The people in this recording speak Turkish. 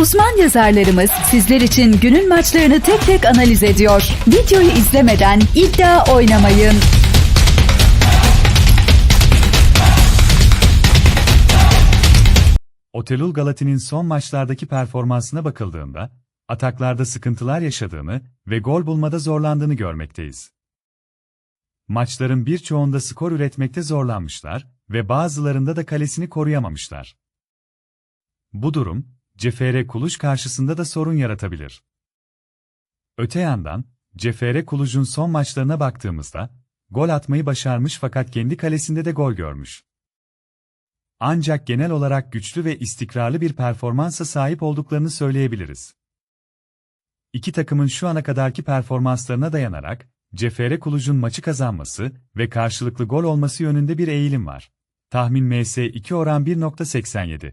Uzman yazarlarımız sizler için günün maçlarını tek tek analiz ediyor. Videoyu izlemeden iddia oynamayın. Otelul Galati'nin son maçlardaki performansına bakıldığında, ataklarda sıkıntılar yaşadığını ve gol bulmada zorlandığını görmekteyiz. Maçların birçoğunda skor üretmekte zorlanmışlar ve bazılarında da kalesini koruyamamışlar. Bu durum, CFR Kuluç karşısında da sorun yaratabilir. Öte yandan, CFR Kuluç'un son maçlarına baktığımızda, gol atmayı başarmış fakat kendi kalesinde de gol görmüş. Ancak genel olarak güçlü ve istikrarlı bir performansa sahip olduklarını söyleyebiliriz. İki takımın şu ana kadarki performanslarına dayanarak, CFR Kuluç'un maçı kazanması ve karşılıklı gol olması yönünde bir eğilim var. Tahmin MS 2 oran 1.87.